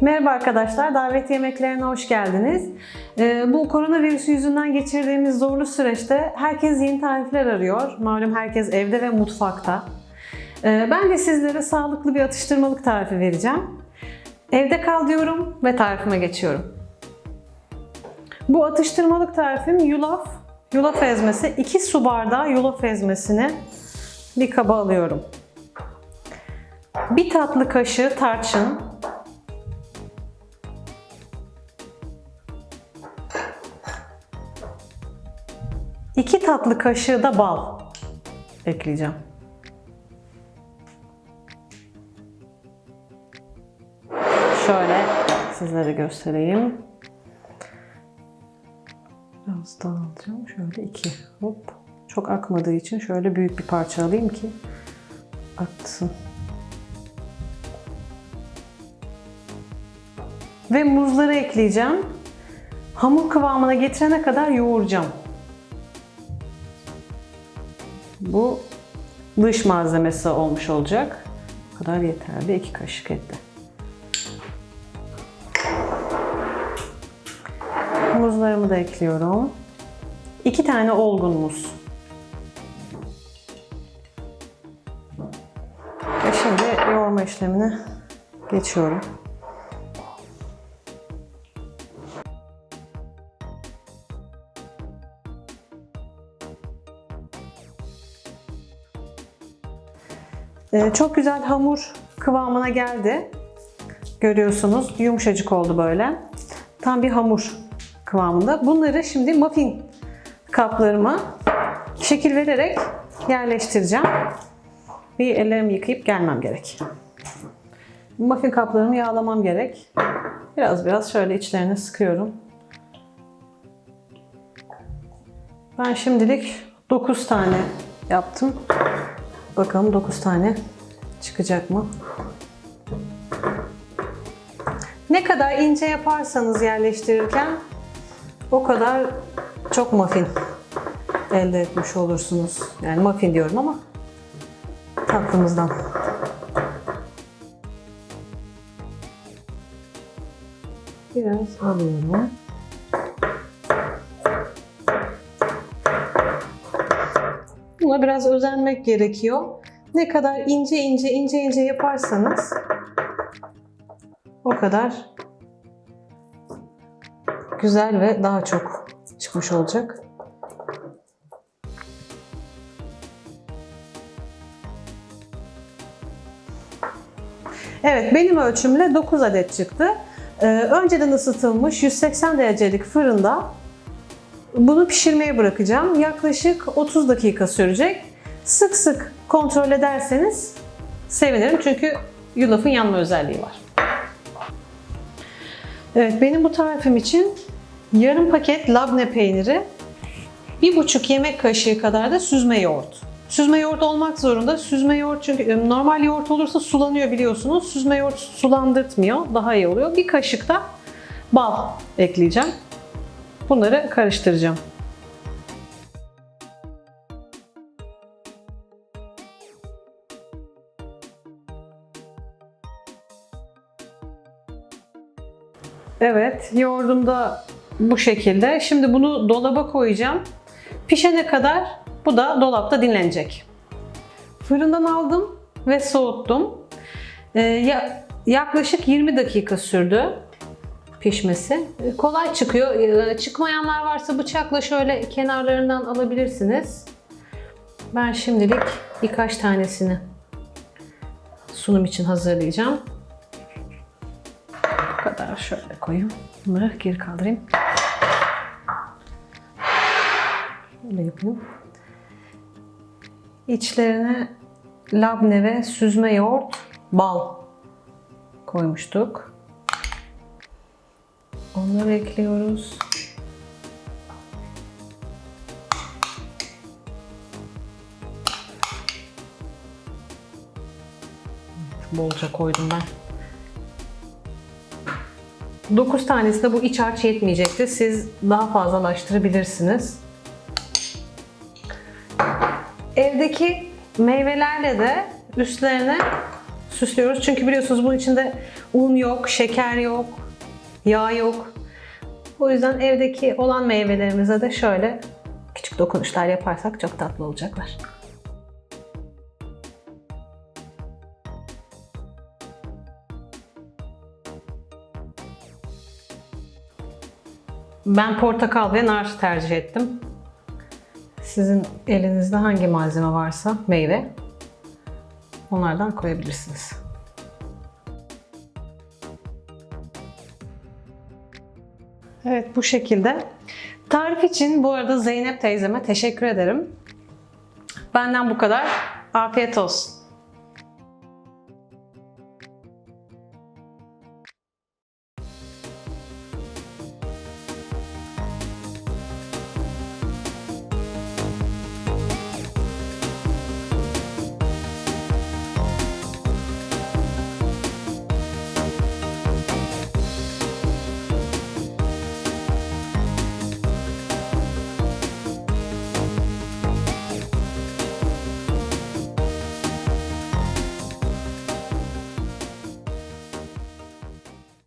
Merhaba arkadaşlar, davet yemeklerine hoş geldiniz. Ee, bu koronavirüsü yüzünden geçirdiğimiz zorlu süreçte herkes yeni tarifler arıyor. Malum herkes evde ve mutfakta. Ee, ben de sizlere sağlıklı bir atıştırmalık tarifi vereceğim. Evde kal diyorum ve tarifime geçiyorum. Bu atıştırmalık tarifim yulaf, yulaf ezmesi. 2 su bardağı yulaf ezmesini bir kaba alıyorum. Bir tatlı kaşığı tarçın, 2 tatlı kaşığı da bal ekleyeceğim. Şöyle sizlere göstereyim. Biraz daha. Şöyle iki. Hop. Çok akmadığı için şöyle büyük bir parça alayım ki aksın. Ve muzları ekleyeceğim. Hamur kıvamına getirene kadar yoğuracağım. Bu dış malzemesi olmuş olacak. Bu kadar yeterli. 2 kaşık etti. Muzlarımı da ekliyorum. 2 tane olgun muz. Ve şimdi yoğurma işlemine geçiyorum. Çok güzel hamur kıvamına geldi. Görüyorsunuz yumuşacık oldu böyle. Tam bir hamur kıvamında. Bunları şimdi muffin kaplarıma şekil vererek yerleştireceğim. Bir ellerimi yıkayıp gelmem gerek. Muffin kaplarımı yağlamam gerek. Biraz biraz şöyle içlerine sıkıyorum. Ben şimdilik 9 tane yaptım. Bakalım 9 tane çıkacak mı? Ne kadar ince yaparsanız yerleştirirken o kadar çok muffin elde etmiş olursunuz. Yani muffin diyorum ama tatlımızdan. Biraz alıyorum. Buna biraz özenmek gerekiyor. Ne kadar ince ince ince ince yaparsanız o kadar güzel ve daha çok çıkmış olacak. Evet benim ölçümle 9 adet çıktı. Ee, önceden ısıtılmış 180 derecelik fırında bunu pişirmeye bırakacağım. Yaklaşık 30 dakika sürecek. Sık sık kontrol ederseniz sevinirim çünkü yulafın yanma özelliği var. Evet benim bu tarifim için yarım paket labne peyniri, bir buçuk yemek kaşığı kadar da süzme yoğurt. Süzme yoğurt olmak zorunda. Süzme yoğurt çünkü e, normal yoğurt olursa sulanıyor biliyorsunuz. Süzme yoğurt sulandırtmıyor. Daha iyi oluyor. Bir kaşık da bal ekleyeceğim. Bunları karıştıracağım. Evet, yoğurdum da bu şekilde. Şimdi bunu dolaba koyacağım. Pişene kadar bu da dolapta dinlenecek. Fırından aldım ve soğuttum. Ee, ya- yaklaşık 20 dakika sürdü pişmesi. Ee, Kolay çıkıyor. Ee, Çıkmayanlar varsa bıçakla şöyle kenarlarından alabilirsiniz. Ben şimdilik birkaç tanesini sunum için hazırlayacağım. Bu kadar şöyle koyayım. Bunları geri kaldırayım. Şöyle yapayım. İçlerine labne ve süzme yoğurt, bal koymuştuk. Onları ekliyoruz. Bolca koydum ben. 9 tanesi de bu iç harç yetmeyecekti. Siz daha fazlalaştırabilirsiniz. Evdeki meyvelerle de üstlerine süslüyoruz. Çünkü biliyorsunuz bunun içinde un yok, şeker yok, yağ yok. O yüzden evdeki olan meyvelerimize de şöyle küçük dokunuşlar yaparsak çok tatlı olacaklar. Ben portakal ve nar tercih ettim. Sizin elinizde hangi malzeme varsa meyve onlardan koyabilirsiniz. Evet bu şekilde. Tarif için bu arada Zeynep teyzeme teşekkür ederim. Benden bu kadar. Afiyet olsun.